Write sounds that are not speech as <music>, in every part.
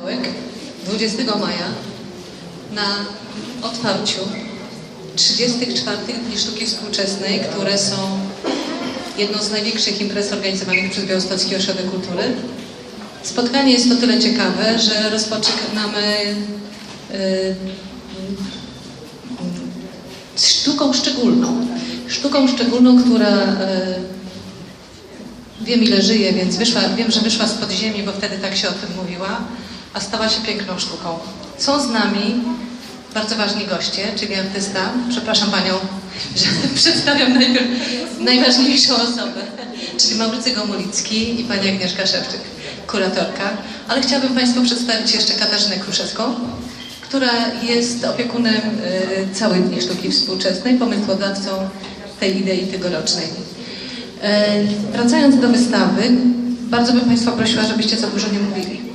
20 maja na otwarciu 34 Dni Sztuki Współczesnej, które są jedną z największych imprez organizowanych przez Białostocki Ośrodek Kultury. Spotkanie jest o tyle ciekawe, że rozpoczynamy y, sztuką szczególną. Sztuką szczególną, która y, wiem ile żyje, więc wyszła, wiem, że wyszła z podziemi, bo wtedy tak się o tym mówiła, a stała się piękną sztuką. Są z nami bardzo ważni goście, czyli artysta. Przepraszam Panią, że <laughs> przedstawiam najpierw najważniejszą osobę, czyli Maurycy Gomulicki i Pani Agnieszka Szewczyk, kuratorka. Ale chciałabym Państwu przedstawić jeszcze Katarzynę Kruszewską, która jest opiekunem y, całych Dni Sztuki Współczesnej, pomysłodawcą tej idei tegorocznej. E, Wracając do wystawy, bardzo bym Państwa prosiła, żebyście za dużo nie mówili.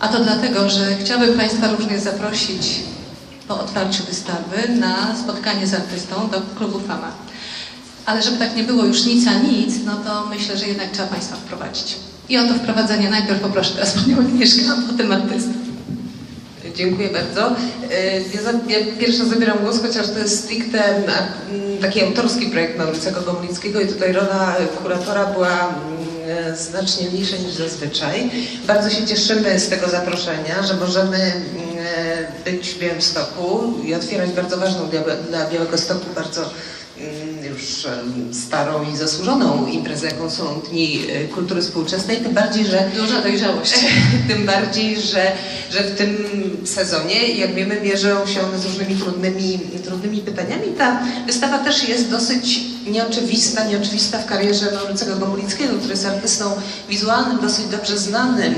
A to dlatego, że chciałabym Państwa również zaprosić po otwarciu wystawy na spotkanie z artystą do klubu Fama. Ale żeby tak nie było już nic a nic, no to myślę, że jednak trzeba Państwa wprowadzić. I o to wprowadzenie najpierw poproszę teraz Panią Agnieszkę, a potem artystę. Dziękuję bardzo. E, Ja, za, ja pierwsza zabieram głos, chociaż to jest stricte taki autorski projekt Maurycego Gomulickiego i tutaj rola kuratora była znacznie mniejsza niż zazwyczaj. Bardzo się cieszymy z tego zaproszenia, że możemy mm, być w Białymstoku i otwierać bardzo ważną dla, Białego Stoku bardzo mm, już starą i zasłużoną imprezę, jaką są Dni e, Kultury Współczesnej, tym bardziej, że Duża dojrzałość. <laughs> tym bardziej, że, że w tym sezonie, jak wiemy, mierzą się one z różnymi trudnymi, trudnymi pytaniami. Ta wystawa też jest dosyć nieoczywista, nieoczywista w karierze Maurycego Gomulickiego, który jest artystą wizualnym, dosyć dobrze znanym.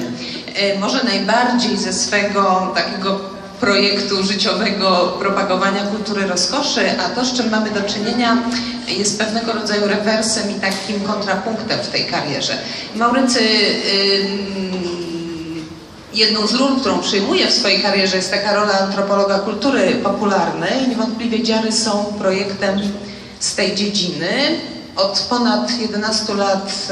E, Może najbardziej ze swego takiego projektu życiowego propagowania kultury rozkoszy, a to, z czym mamy do czynienia, jest pewnego rodzaju rewersem i takim kontrapunktem w tej karierze. Maurycy jedną z ról, którą przyjmuje w swojej karierze jest taka rola antropologa kultury popularnej. Niewątpliwie dziary są projektem z tej dziedziny. Od ponad 11 lat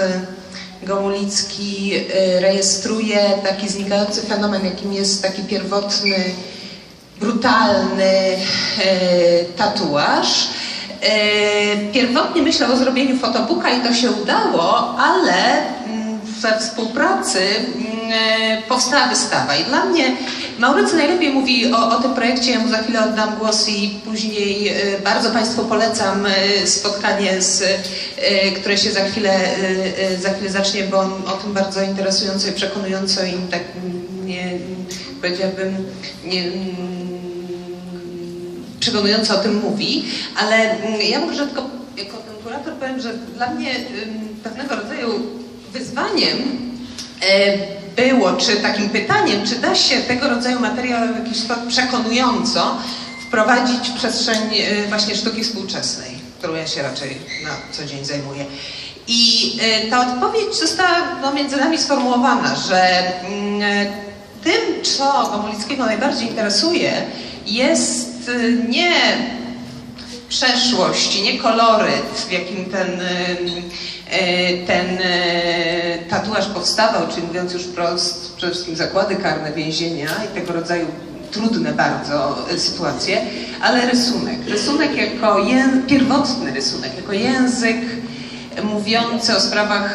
y, Gomulicki y, rejestruje taki znikający fenomen, jakim jest taki pierwotny, brutalny e, tatuaż. E, pierwotnie myślał o zrobieniu fotobooka i to się udało, ale mm, we współpracy mm, e, powstała wystawa. I dla mnie Maurycy najlepiej mówi o, o tym projekcie, ja mu za chwilę oddam głos i później e, bardzo Państwu polecam e, spotkanie, z, e, które się za chwilę, e, e, za chwilę zacznie, bo on o tym bardzo interesująco i przekonująco i tak mm, nie, powiedziałabym, nie, mm, przekonująco o tym mówi, ale mm, ja może tylko jako kurator powiem, że dla mnie ym, pewnego rodzaju wyzwaniem e, było, czy takim pytaniem, czy da się tego rodzaju materiał w jakiś sposób przekonująco wprowadzić w przestrzeń e, właśnie sztuki współczesnej, którą ja się raczej na co dzień zajmuję. I e, ta odpowiedź została no, między nami sformułowana, że mm, e, tym, co Gomulickiego najbardziej interesuje, jest nie przeszłość, nie koloryt, w jakim ten, ten e, tatuaż powstawał, czyli mówiąc już wprost, przede wszystkim zakłady karne więzienia i tego rodzaju trudne bardzo e, sytuacje, ale rysunek. Rysunek jako pierwotny rysunek, jako język mówiący o sprawach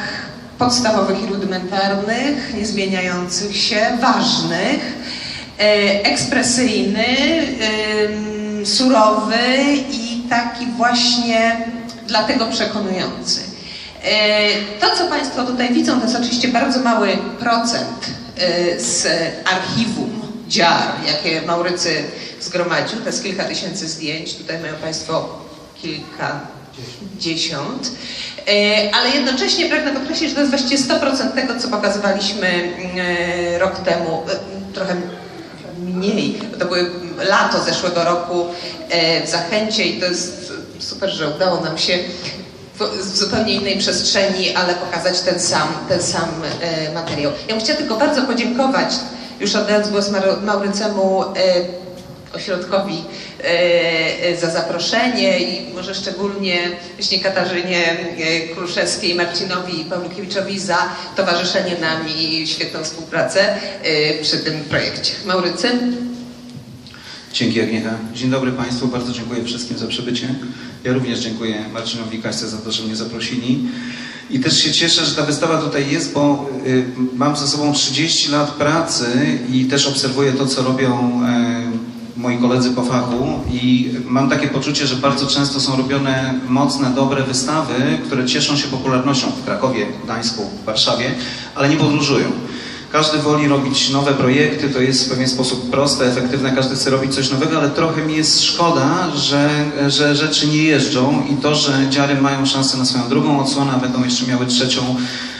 podstawowych i rudymentarnych, niezmieniających się, ważnych, e, ekspresyjny, surowy i taki właśnie dlatego przekonujący. E, To, co Państwo tutaj widzą, to jest oczywiście bardzo mały procent e, z archiwum dziar, jakie Maurycy zgromadził. To jest kilka tysięcy zdjęć. Tutaj mają Państwo kilkadziesiąt. E, Ale jednocześnie pragnę podkreślić, że to jest właściwie 100% tego, co pokazywaliśmy rok temu. Trochę mniej, bo to były lato zeszłego roku w Zachęcie i to jest super, że udało nam się w, zupełnie innej przestrzeni, ale pokazać ten sam, ten sam e, materiał. Ja bym chciała tylko bardzo podziękować, już oddając głos Maurycemu, e, ośrodkowi e, za zaproszenie i może szczególnie właśnie Katarzynie Kruszewskiej, Marcinowi i Pawlukiewiczowi za towarzyszenie nam i świetną współpracę przy tym projekcie. Maurycy? Dzięki Agnieszka. Dzień dobry Państwu, bardzo dziękuję wszystkim za przybycie. Ja również dziękuję Marcinowi Kaśce za to, że mnie zaprosili. I też się cieszę, że ta wystawa tutaj jest, bo y, mam za sobą 30 lat pracy i też obserwuję to, co robią y, moi koledzy po fachu i mam takie poczucie, że bardzo często są robione mocne, dobre wystawy, które cieszą się popularnością w Krakowie, Gdańsku, Warszawie, ale nie podróżują. Każdy woli robić nowe projekty, to jest w pewien sposób proste, efektywne, każdy chce robić coś nowego, ale trochę mi jest szkoda, że, że rzeczy nie jeżdżą i to, że dziary mają szansę na swoją drugą odsłonę, a będą jeszcze miały trzecią,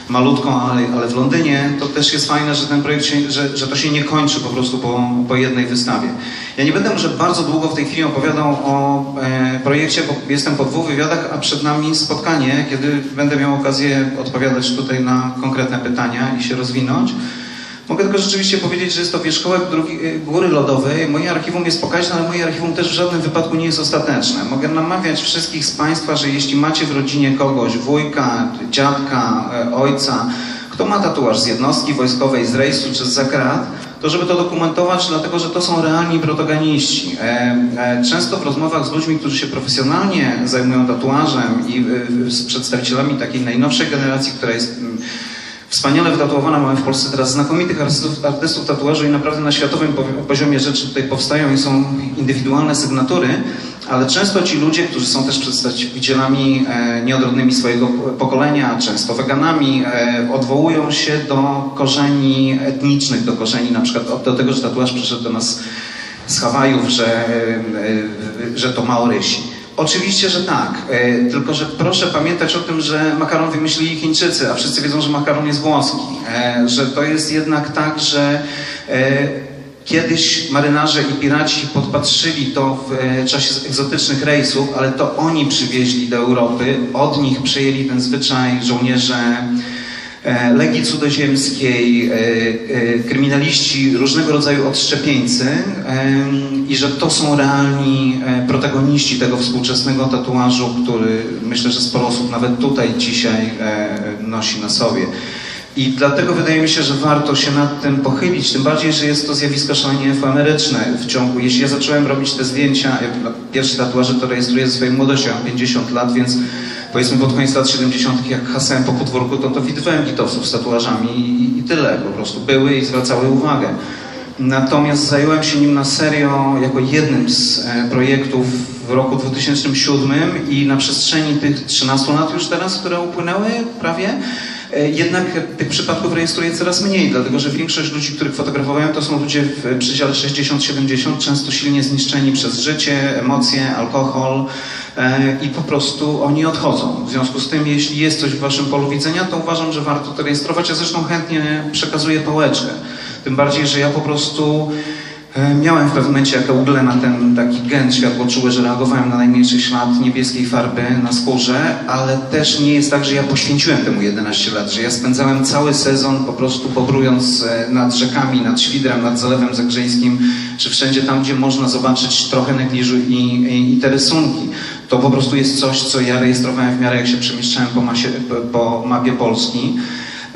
malutką, ale, ale w Londynie, to też jest fajne, że ten projekt się, że, że to się nie kończy po prostu po, po jednej wystawie. Ja nie będę może bardzo długo w tej chwili opowiadał o e, projekcie, bo jestem po dwóch wywiadach, a przed nami spotkanie, kiedy będę miał okazję odpowiadać tutaj na konkretne pytania i się rozwinąć. Mogę tylko rzeczywiście powiedzieć, że jest to wierzchołek drugi, góry lodowej. Moje archiwum jest pokaźne, ale moje archiwum też w żadnym wypadku nie jest ostateczne. Mogę namawiać wszystkich z Państwa, że jeśli macie w rodzinie kogoś, wujka, dziadka, e, ojca, kto ma tatuaż z jednostki wojskowej, z rejsu czy z zakrat, to żeby to dokumentować, dlatego że to są realni protagoniści. E, e, często w rozmowach z ludźmi, którzy się profesjonalnie zajmują tatuażem i z przedstawicielami takiej najnowszej generacji, która jest mm, Wspaniale wytatuowana mamy w Polsce teraz znakomitych artystów, artystów tatuażu i naprawdę na światowym poziomie rzeczy tutaj powstają i są indywidualne sygnatury, ale często ci ludzie, którzy są też przedstawicielami e, nieodrodnymi swojego pokolenia, często weganami, e, odwołują się do korzeni etnicznych, do korzeni na przykład do tego, że tatuaż przyszedł do nas z Hawajów, że, e, że to Maorysi. Oczywiście, że tak. E, tylko, że proszę pamiętać o tym, że makaron wymyślili Chińczycy, a wszyscy wiedzą, że makaron jest włoski. E, że to jest jednak tak, że e, kiedyś marynarze i piraci podpatrzyli to w czasie egzotycznych rejsów, ale to oni przywieźli do Europy, od nich przejęli ten zwyczaj żołnierze Legii Cudzoziemskiej, e, e, kryminaliści, różnego rodzaju odszczepieńcy i że to są realni e, protagoniści tego współczesnego tatuażu, który myślę, że sporo osób nawet tutaj dzisiaj e, nosi na sobie. I dlatego wydaje mi się, że warto się nad tym pochylić, tym bardziej, że jest to zjawisko szalenie efemeryczne w ciągu. Jeśli ja zacząłem robić te zdjęcia, ja pierwsze tatuaże to rejestruję ze swojej młodości, mam 50 lat, więc powiedzmy pod koniec lat 70., jak hasałem po podwórku, to to widywałem gitowców z tatuażami i, i tyle po prostu. Były i zwracały uwagę. Natomiast zająłem się nim na serio jako jednym z e, projektów w roku 2007 i na przestrzeni tych 13 lat już teraz, które upłynęły prawie, e, jednak tych przypadków rejestruję coraz mniej, dlatego że większość ludzi, których fotografowałem, to są ludzie w przedziale 60-70, często silnie zniszczeni przez życie, emocje, alkohol e, i po prostu oni odchodzą. W związku z tym, jeśli jest coś w waszym polu widzenia, to uważam, że warto to rejestrować. Ja zresztą chętnie przekazuję pałeczkę. Tym bardziej, że ja po prostu e, miałem w pewnym momencie jako ugle na ten taki gen światłoczuły, że reagowałem na najmniejszy ślad niebieskiej farby na skórze, ale też nie jest tak, że ja poświęciłem temu 11 lat, że ja spędzałem cały sezon po prostu podróżując e, nad rzekami, nad Świdrem, nad Zalewem Zagrzeńskim, czy wszędzie tam, gdzie można zobaczyć trochę negliżu i, i, i te rysunki. To po prostu jest coś, co ja rejestrowałem w miarę jak się przemieszczałem po, masie, po mapie Polski.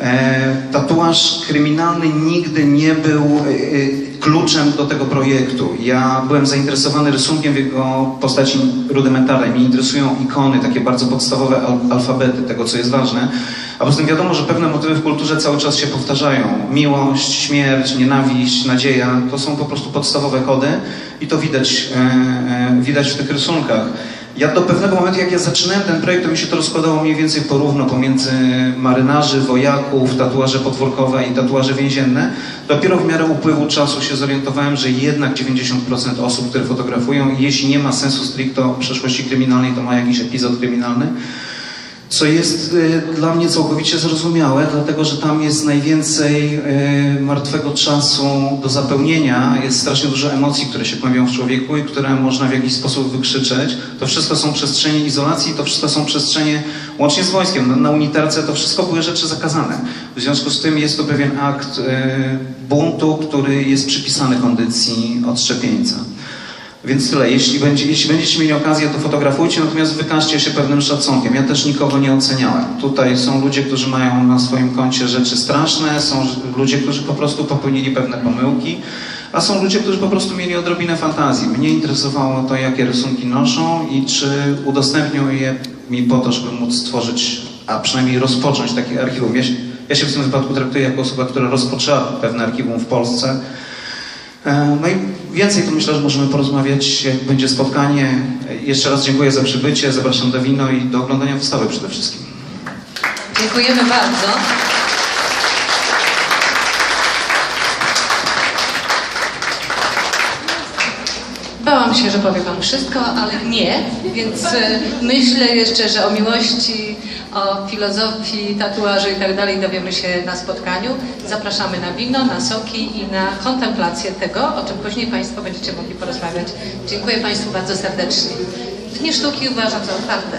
E, tatuaż kryminalny nigdy nie był e, e, kluczem do tego projektu. Ja byłem zainteresowany rysunkiem w jego postaci rudymentarnej. Mnie interesują ikony, takie bardzo podstawowe al alfabety tego, co jest ważne. A poza tym wiadomo, że pewne motywy w kulturze cały czas się powtarzają. Miłość, śmierć, nienawiść, nadzieja to są po prostu podstawowe kody i to widać, widać w tych rysunkach. Ja do pewnego momentu, jak ja zaczynałem ten projekt, to mi się to rozkładało mniej więcej porówno pomiędzy marynarzy, wojaków, tatuaże podwórkowe i tatuaże więzienne. Dopiero w miarę upływu czasu się zorientowałem, że jednak 90% osób, które fotografują, jeśli nie ma sensu stricto przeszłości kryminalnej, to ma jakiś epizod kryminalny. Co jest y, dla mnie całkowicie zrozumiałe, dlatego że tam jest najwięcej y, martwego czasu do zapełnienia, jest strasznie dużo emocji, które się pojawiają w człowieku i które można w jakiś sposób wykrzyczeć. To wszystko są przestrzenie izolacji, to wszystko są przestrzenie, łącznie z wojskiem, na, unitarce to wszystko były rzeczy zakazane. W związku z tym jest to pewien akt y, buntu, który jest przypisany kondycji odszczepieńca. Więc tyle. Jeśli, będzie, jeśli będziecie mieli okazję, to fotografujcie, natomiast wykażcie się pewnym szacunkiem. Ja też nikogo nie oceniałem. Tutaj są ludzie, którzy mają na swoim koncie rzeczy straszne, są ludzie, którzy po prostu popełnili pewne pomyłki, a są ludzie, którzy po prostu mieli odrobinę fantazji. Mnie interesowało to, jakie rysunki noszą i czy udostępnią je mi po to, żeby móc stworzyć, a przynajmniej rozpocząć takie archiwum. Ja się, ja się w tym wypadku traktuję jako osoba, która rozpoczęła pewne archiwum w Polsce. E, No i więcej to myślę, że możemy porozmawiać, jak będzie spotkanie. Jeszcze raz dziękuję za przybycie, zapraszam do wino i do oglądania wystawy przede wszystkim. Dziękujemy bardzo. Bałam się, że powie Pan wszystko, ale nie, więc e, myślę jeszcze, że o miłości, o filozofii, tatuażu i tak dalej dowiemy się na spotkaniu. Zapraszamy na wino, na soki i na kontemplację tego, o czym później Państwo będziecie mogli porozmawiać. Dziękuję Państwu bardzo serdecznie. Dni sztuki uważam za otwarte.